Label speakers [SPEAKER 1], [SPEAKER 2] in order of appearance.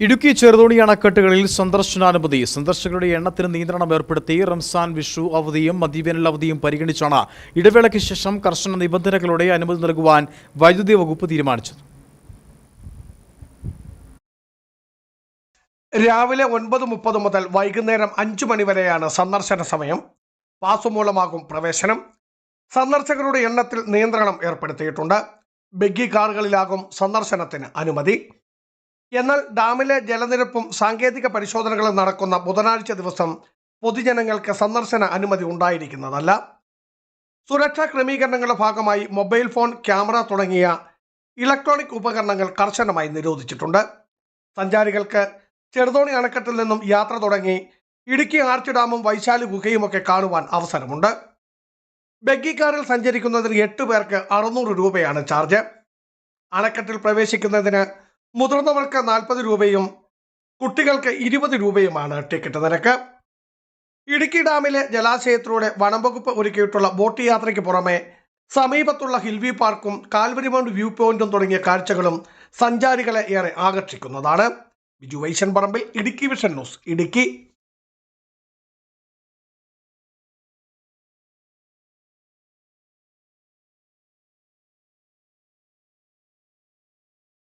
[SPEAKER 1] ഇടുക്കി ചെറുതോണി അണക്കെട്ടുകളിൽ സന്ദർശനാനുമതി. സന്ദർശകരുടെ എണ്ണത്തിന് നിയന്ത്രണം ഏർപ്പെടുത്തി റംസാൻ വിഷു അവധിയും മദ്യവേനൽ അവധിയും പരിഗണിച്ചാണ് ഇടവേളയ്ക്ക് ശേഷം കർശന നിബന്ധനകളോടെ അനുമതി നൽകുവാൻ വൈദ്യുതി വകുപ്പ് തീരുമാനിച്ചത്.
[SPEAKER 2] രാവിലെ ഒൻപത് മുപ്പത് മുതൽ വൈകുന്നേരം അഞ്ചു മണി വരെയാണ് സന്ദർശന സമയം. പാസുമൂലമാകും പ്രവേശനം. സന്ദർശകരുടെ എണ്ണത്തിൽ നിയന്ത്രണം ഏർപ്പെടുത്തിയിട്ടുണ്ട്. ബഗ്ഗി കാറുകളിലാകും സന്ദർശനത്തിന് അനുമതി. എന്നാൽ ഡാമിലെ ജലനിരപ്പും സാങ്കേതിക പരിശോധനകളും നടക്കുന്ന ബുധനാഴ്ച ദിവസം പൊതുജനങ്ങൾക്ക് സന്ദർശന അനുമതി ഉണ്ടായിരിക്കുന്നതല്ല. സുരക്ഷാ ക്രമീകരണങ്ങളുടെ ഭാഗമായി മൊബൈൽ ഫോൺ ക്യാമറ തുടങ്ങിയ ഇലക്ട്രോണിക് ഉപകരണങ്ങൾ കർശനമായി നിരോധിച്ചിട്ടുണ്ട്. സഞ്ചാരികൾക്ക് ചെറുതോണി അണക്കെട്ടിൽ നിന്നും യാത്ര തുടങ്ങി ഇടുക്കി ആർച്ച് ഡാമും വൈശാലി ഗുഹയുമൊക്കെ കാണുവാൻ അവസരമുണ്ട്. ബഗ്ഗി കാറിൽ സഞ്ചരിക്കുന്നതിന് എട്ട് പേർക്ക് അറുന്നൂറ് രൂപയാണ് ചാർജ്. അണക്കെട്ടിൽ പ്രവേശിക്കുന്നതിന് മുതിർന്നവർക്ക് നാൽപ്പത് രൂപയും കുട്ടികൾക്ക് ഇരുപത് രൂപയുമാണ് ടിക്കറ്റ് നിരക്ക്. ഇടുക്കി ഡാമിലെ ജലാശയത്തിലൂടെ വനംവകുപ്പ് ഒരുക്കിയിട്ടുള്ള ബോട്ട് യാത്രയ്ക്ക് പുറമെ സമീപത്തുള്ള ഹിൽവി പാർക്കും കാൽവരി കാൽവരിമൗണ്ട് വ്യൂ പോയിന്റും തുടങ്ങിയ കാഴ്ചകളും സഞ്ചാരികളെ ഏറെ ആകർഷിക്കുന്നതാണ്. Biju Vaishan Parambil Idukki vision news Idukki.